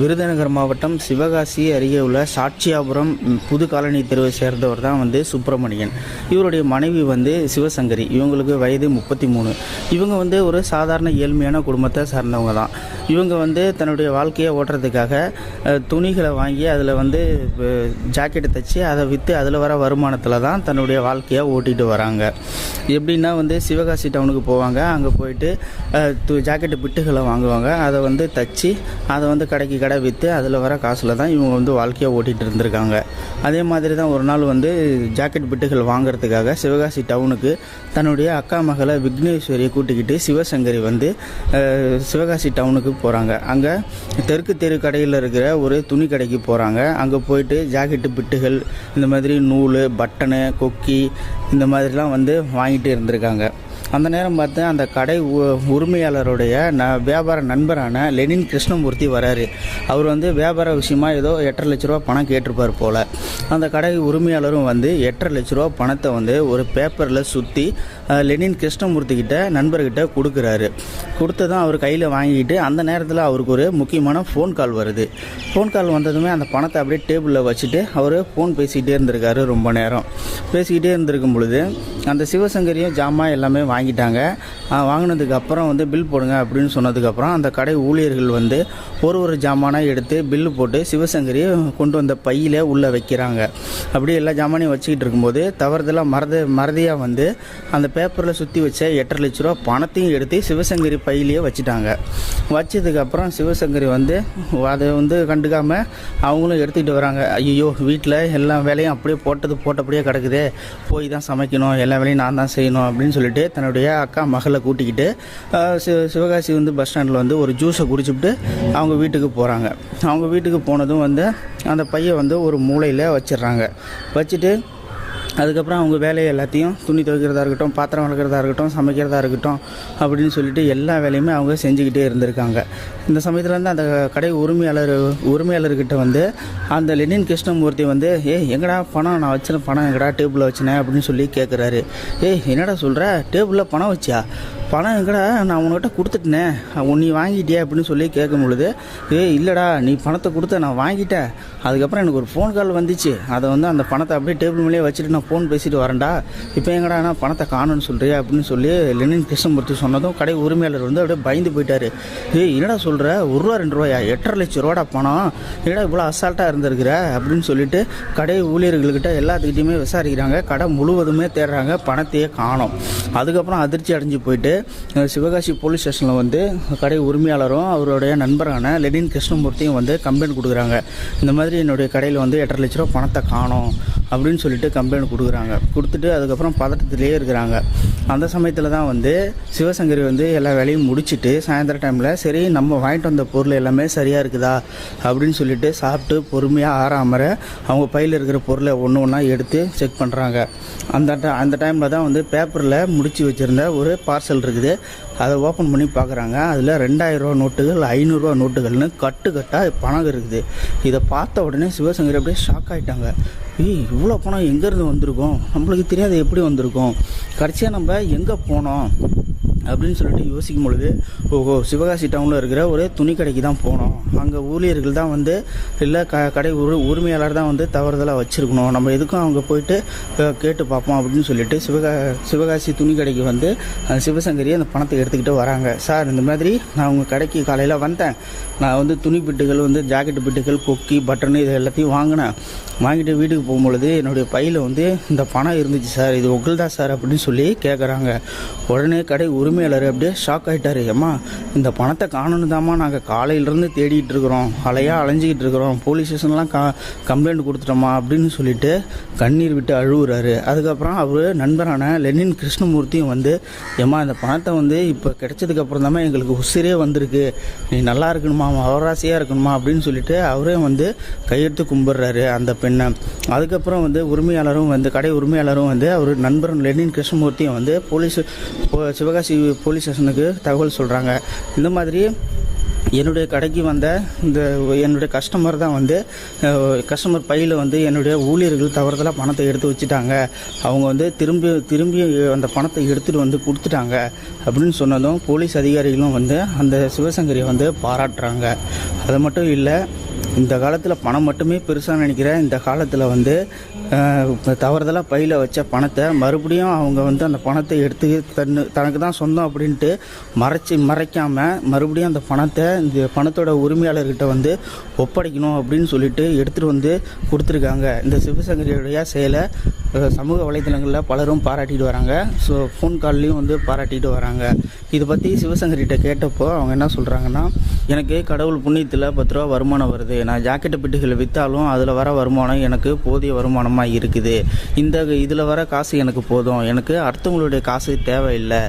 விருதுநகர் மாவட்டம் சிவகாசி அருகே உள்ள சாட்சியாபுரம் புது காலனி தெருவை சேர்ந்தவர் தான் வந்து சுப்பிரமணியன். இவருடைய மனைவி வந்து சிவசங்கரி. இவங்களுக்கு வயது முப்பத்தி மூணு. இவங்க வந்து ஒரு சாதாரண ஏழ்மையான குடும்பத்தை சார்ந்தவங்க தான். இவங்க வந்து தன்னுடைய வாழ்க்கையை ஓட்டுறதுக்காக துணிகளை வாங்கி அதில் வந்து ஜாக்கெட்டை தைச்சி அதை விற்று அதில் வர வருமானத்தில் தான் தன்னுடைய வாழ்க்கையை ஓட்டிகிட்டு வராங்க. எப்படின்னா வந்து சிவகாசி டவுனுக்கு போவாங்க. அங்கே போயிட்டு து- ஜாக்கெட்டு பிட்டுகளை வாங்குவாங்க. அதை வந்து தச்சு அதை வந்து கடைக்கு கடை விற்று அதில் வர காசில் தான் இவங்க வந்து வாழ்க்கையை ஓட்டிகிட்டு இருந்திருக்காங்க. அதே மாதிரி தான் ஒரு நாள் வந்து ஜாக்கெட் பிட்டுகள் வாங்குறதுக்காக சிவகாசி டவுனுக்கு தன்னுடைய அக்கா மகளை விக்னேஸ்வரியை கூட்டிக்கிட்டு சிவசங்கரி வந்து சிவகாசி டவுனுக்கு போகிறாங்க அங்கே தெற்கு தெரு கடையில் இருக்கிற ஒரு துணி கடைக்கு போகிறாங்க அங்கே போயிட்டு ஜாக்கெட்டு பிட்டுகள் இந்த மாதிரி நூல் பட்டனு கொக்கி இந்த மாதிரிலாம் வந்து வாங்கிட்டு இருந்திருக்காங்க. அந்த நேரம் பார்த்து அந்த கடை உ- உரிமையாளருடைய ந வியாபார நண்பரான லெனின் கிருஷ்ணமூர்த்தி வராரு. அவர் வந்து வியாபார விஷயமா ஏதோ எட்டரை லட்ச ரூபா பணம் கேட்டிருப்பார் போல். அந்த கடை உரிமையாளரும் வந்து எட்டரை லட்ச ரூபா பணத்தை வந்து ஒரு பேப்பரில் சுற்றி லெனின் கிருஷ்ணமூர்த்தி கிட்ட நண்பர்கிட்ட கொடுக்குறாரு. கொடுத்து தான் அவர் கையில் வாங்கிட்டு அந்த நேரத்தில் அவருக்கு ஒரு முக்கியமான ஃபோன் கால் வருது. ஃபோன் கால் வந்ததுமே அந்த பணத்தை அப்படியே டேபிளில் வச்சுட்டு அவர் ஃபோன் பேசிக்கிட்டே இருந்திருக்காரு ரொம்ப நேரம். பேசிக்கிட்டே இருந்திருக்கும் பொழுது அந்த சிவசங்கரியும் ஜாமான் எல்லாமே வாங்கிட்டாங்க. வாங்கினதுக்கப்புறம் வந்து பில் போடுங்க அப்படின்னு சொன்னதுக்கப்புறம் அந்த கடை ஊழியர்கள் வந்து ஒரு ஒரு ஜாமானாக எடுத்து பில்லு போட்டு சிவசங்கரி கொண்டு வந்த பையில உள்ளே வைக்கிறாங்க. அப்படியே எல்லா ஜாமானையும் வச்சுக்கிட்டு இருக்கும்போது தவறுதலாக மறத மறதியாக வந்து அந்த பேப்பரில் சுற்றி வச்ச எட்டரை லட்ச ரூபா பணத்தையும் எடுத்து சிவசங்கரி பையிலேயே வச்சுட்டாங்க. வச்சதுக்கப்புறம் சிவசங்கரி வந்து அதை வந்து கண்டுக்காமல் அவங்களும் எடுத்துக்கிட்டு வராங்க. ஐயோ வீட்டில் எல்லா வேலையும் அப்படியே போட்டது போட்டபடியே கிடக்குதே. போய் தான் சமைக்கணும் எல்லா வேலையும் நான் தான் செய்யணும் அப்படின்னு சொல்லிட்டு தன்னுடைய அக்கா மகளை கூட்டிக்கிட்டு சிவகாசி வந்து பஸ் ஸ்டாண்டில் வந்து ஒரு ஜூஸை குடிச்சுட்டு அவங்க வீட்டுக்கு போகிறாங்க அவங்க வீட்டுக்கு போனதும் வந்து அந்த பையை வந்து ஒரு மூலையில் வச்சிடுறாங்க. வச்சுட்டு அதுக்கப்புறம் அவங்க வேலையை எல்லாத்தையும் துணி துவைக்கிறதா இருக்கட்டும் பாத்திரம் வளர்க்குறதா இருக்கட்டும் சமைக்கிறதா இருக்கட்டும் அப்படின்னு சொல்லிட்டு எல்லா வேலையுமே அவங்க செஞ்சுக்கிட்டே இருந்திருக்காங்க. இந்த சமயத்தில் வந்து அந்த கடை உரிமையாளர் உரிமையாளர்கிட்ட வந்து அந்த லெனின் கிருஷ்ணமூர்த்தி வந்து ஏய் எங்கடா பணம்? நான் வச்சிருந்த பணம் எங்கடா டேபிளில் வச்சினேன் அப்படின்னு சொல்லி கேட்குறாரு ஏய் என்னடா சொல்கிற டேபிளில் பணம் வச்சியா? பணம் எங்கடா நான் உன்கிட்ட கொடுத்துட்டேனே. உன் நீ வாங்கிட்டியா அப்படின்னு சொல்லி கேட்கும் பொழுது ஏய் இல்லைடா நீ பணத்தை கொடுத்த நான் வாங்கிட்டேன். அதுக்கப்புறம் எனக்கு ஒரு ஃபோன் கால் வந்துச்சு. அதை வந்து அந்த பணத்தை அப்படியே டேபிள் மேலேயே வச்சுட்டு நான் ஃபோன் பேசிட்டு வரேன்டா. இப்போ எங்கடா நான் பணத்தை காணும்னு சொல்கிறியா அப்படின்னு சொல்லி லெனின் கிருஷ்ணமூர்த்தி சொன்னதும் கடை உரிமையாளர் வந்து அப்படியே பயந்து போயிட்டார். ஏ என்னடா சொல்கிற ஒரு ரூபா ரெண்டு ரூபாயா? எட்டரை லட்சம் ரூபாடா பணம்? என்னடா இவ்வளோ அசால்ட்டாக இருந்திருக்கிற? அப்படின்னு சொல்லிட்டு கடை ஊழியர்கள்கிட்ட எல்லாத்துக்கிட்டையுமே விசாரிக்கிறாங்க. கடை முழுவதுமே தேடுறாங்க. பணத்தையே காணோம். அதுக்கப்புறம் அதிர்ச்சி அடைஞ்சு போயிட்டு சிவகாசி போலீஸ் ஸ்டேஷனில் வந்து கடை உரிமையாளரும் அவருடைய நண்பரான லெனின் கிருஷ்ணமூர்த்தியும் வந்து கம்ப்ளைண்ட் கொடுக்குறாங்க. இந்த மாதிரி என்னுடைய கடையில் வந்து எட்டரை லட்ச ரூபா பணத்தை காணோம் அப்படின்னு சொல்லிட்டு கம்ப்ளைண்ட் கொடுக்குறாங்க. கொடுத்துட்டு அதுக்கப்புறம் பதட்டத்திலேயே இருக்கிறாங்க. அந்த சமயத்தில் தான் வந்து சிவசங்கரி வந்து எல்லா வேலையும் முடிச்சுட்டு சாயந்தர டைமில் சரி நம்ம வாங்கிட்டு வந்த பொருள் எல்லாமே சரியாக இருக்குதா அப்படின்னு சொல்லிட்டு சாப்பிட்டு பொறுமையாக ஆறாமற அவங்க பையில் இருக்கிற பொருளை ஒன்று ஒன்றா எடுத்து செக் பண்ணுறாங்க அந்த அந்த டைமில் தான் வந்து பேப்பரில் முடிச்சு வச்சுருந்த ஒரு பார்சல் இருக்குது. அதை ஓப்பன் பண்ணி பார்க்குறாங்க. அதில் ரெண்டாயிரரூவா நோட்டுகள் ஐநூறுரூவா நோட்டுகள்னு கட்டு கட்டாக பணம் இருக்குது. இதை பார்த்த உடனே சிவசங்கரி அப்படியே ஷாக் ஆகிட்டாங்க ஏய் இவ்வளோ பணம் எங்கேருந்து வந்திருக்கோம்? நம்மளுக்கு தெரியாது எப்படி வந்திருக்கோம்? கடைசியாக நம்ம எங்கே போனோம்? அப்படின்னு சொல்லிட்டு யோசிக்கும் பொழுது ஓஹோ சிவகாசி டவுனில் இருக்கிற ஒரு துணி கடைக்கு தான் போனோம். அங்கே ஊழியர்கள் தான் வந்து இல்லை க கடை உரி உரிமையாளர் தான் வந்து தவறுதலாக வச்சுருக்கணும். நம்ம எதுக்கும் அவங்க போயிட்டு கேட்டு பார்ப்போம் அப்படின்னு சொல்லிட்டு சிவகா சிவகாசி துணி கடைக்கு வந்து சிவசங்கரி அந்த பணத்தை எடுத்துக்கிட்டு வராங்க. சார் இந்த மாதிரி நான் உங்கள் கடைக்கு காலையில் வந்தேன். நான் வந்து துணி பிட்டுகள் வந்து ஜாக்கெட் பிட்டுகள் கொக்கி பட்டன் இது எல்லாத்தையும் வாங்கினேன். வாங்கிட்டு வீட்டுக்கு போகும்பொழுது என்னுடைய பையில் வந்து இந்த பணம் இருந்துச்சு சார். இது உங்கள்தா சார் அப்படின்னு சொல்லி கேட்குறாங்க உடனே கடை உரிமையாளர் அப்படியே ஷாக் ஆகிட்டாரு ஏம்மா இந்த பணத்தை காணணும் தாம்மா நாங்கள் காலையிலேருந்து தேடிட்டு இருக்கிறோம். அலையாக அலைஞ்சிக்கிட்டு இருக்கிறோம். போலீஸ் ஸ்டேஷன்லாம் கா கம்ப்ளைண்ட் கொடுத்துட்டோமா அப்படின்னு சொல்லிட்டு கண்ணீர் விட்டு அழுகுறாரு. அதுக்கப்புறம் அவர் நண்பரான லெனின் கிருஷ்ணமூர்த்தியும் வந்து ஏம்மா இந்த பணத்தை வந்து இப்போ கிடைச்சதுக்கப்புறம் தாம்மா எங்களுக்கு உசிரே வந்திருக்கு. நீ நல்லா இருக்கணுமா அவராசியாக இருக்கணுமா அப்படின்னு சொல்லிட்டு அவரே வந்து கையெடுத்து கும்பிட்றாரு அந்த பெண்ணை. அதுக்கப்புறம் வந்து உரிமையாளரும் வந்து கடை உரிமையாளரும் வந்து அவர் நண்பர் லெனின் கிருஷ்ணமூர்த்தியும் வந்து போலீஸ் போ- சிவகாசி போலீஸ் ஸ்டேஷனுக்கு தகவல் சொல்கிறாங்க இந்த மாதிரி என்னுடைய கடைக்கு வந்த இந்த என்னுடைய கஸ்டமர் தான் வந்து கஸ்டமர் பையில் வந்து என்னுடைய ஊழியர்கள் தவறுதலாக பணத்தை எடுத்து வச்சுட்டாங்க. அவங்க வந்து திரும்பி திரும்பி அந்த பணத்தை எடுத்துகிட்டு வந்து கொடுத்துட்டாங்க. அப்படின்னு சொன்னதும் போலீஸ் அதிகாரிகளும் வந்து அந்த சிவசங்கரியை வந்து பாராட்டுறாங்க. அது மட்டும் இல்லை இந்த காலத்தில் பணம் மட்டுமே பெருசாக நினைக்கிற இந்த காலத்தில் வந்து தவறுதலாக பையில் வச்ச பணத்தை மறுபடியும் அவங்க வந்து அந்த பணத்தை எடுத்து தன்னு தனக்கு தான் சொந்தம் அப்படின்ட்டு மறைச்சி மறைக்காமல் மறுபடியும் அந்த பணத்தை இந்த பணத்தோட உரிமையாளர்கிட்ட வந்து ஒப்படைக்கணும் அப்படின்னு சொல்லிட்டு எடுத்துகிட்டு வந்து கொடுத்துருக்காங்க. இந்த சிவசங்கரியுடைய செயலை சமூக வலைத்தளங்களில் பலரும் பாராட்டிட்டு வராங்க. ஸோ ஃபோன் கால்லையும் வந்து பாராட்டிட்டு வராங்க. இதை பற்றி சிவசங்கர்கிட்ட கேட்டப்போ அவங்க என்ன சொல்கிறாங்கன்னா எனக்கு கடவுள் புண்ணியத்தில் பத்து ரூபா வருமானம் வருது. நான் ஜாக்கெட்டு பெட்டுகளை விற்றாலும் அதில் வர வருமானம் எனக்கு போதிய வருமானமாக இருக்குது. இந்த இதில் வர காசு எனக்கு போதும். எனக்கு அடுத்தவங்களுடைய காசு தேவையில்லை.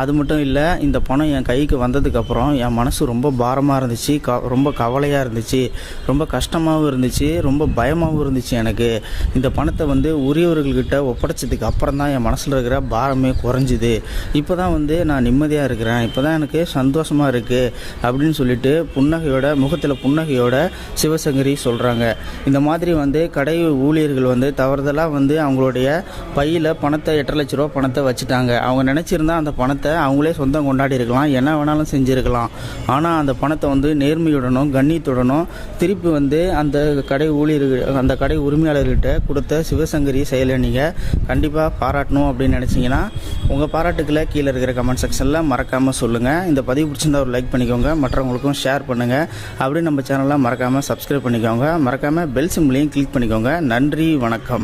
அது மட்டும் இல்லை இந்த பணம் என் கைக்கு வந்ததுக்கப்புறம் என் மனசு ரொம்ப பாரமாக இருந்துச்சு. க ரொம்ப கவலையாக இருந்துச்சு. ரொம்ப கஷ்டமாகவும் இருந்துச்சு. ரொம்ப பயமாகவும் இருந்துச்சு எனக்கு. இந்த பணத்தை வந்து உரிய பெரியவர்கள்கிட்ட ஒப்படைச்சதுக்கு அப்புறம் தான் என் மனசில் இருக்கிற பாரமே குறைஞ்சிது. இப்போ தான் வந்து நான் நிம்மதியாக இருக்கிறேன். இப்போ தான் எனக்கு சந்தோஷமாக இருக்குது அப்படின்னு சொல்லிட்டு புன்னகையோட முகத்தில் புன்னகையோட சிவசங்கரி சொல்கிறாங்க இந்த மாதிரி வந்து கடை ஊழியர்கள் வந்து தவறுதலாக வந்து அவங்களுடைய பையில் பணத்தை எட்டரை லட்ச ரூபா பணத்தை வச்சுட்டாங்க. அவங்க நினச்சிருந்தா அந்த பணத்தை அவங்களே சொந்தம் கொண்டாடி இருக்கலாம். என்ன வேணாலும் செஞ்சுருக்கலாம். ஆனால் அந்த பணத்தை வந்து நேர்மையுடனும் கண்ணியத்துடனும் திருப்பி வந்து அந்த கடை ஊழியர்கள் அந்த கடை உரிமையாளர்கிட்ட கொடுத்த சிவசங்கரி செயலை நீங்கள் கண்டிப்பாக பாராட்டணும் அப்படின்னு நினச்சிங்கன்னா உங்கள் பாராட்டுக்களை கீழே இருக்கிற கமெண்ட் செக்ஷனில் மறக்காமல் சொல்லுங்கள் இந்த பதிவு பிடிச்சிருந்தா ஒரு லைக் பண்ணிக்கோங்க மற்றவங்களுக்கும் ஷேர் பண்ணுங்கள் அப்படியே நம்ம சேனலை மறக்காமல் சப்ஸ்கிரைப் பண்ணிக்கோங்க. மறக்காமல் பெல் சிம்லையும் கிளிக் பண்ணிக்கோங்க. நன்றி வணக்கம்.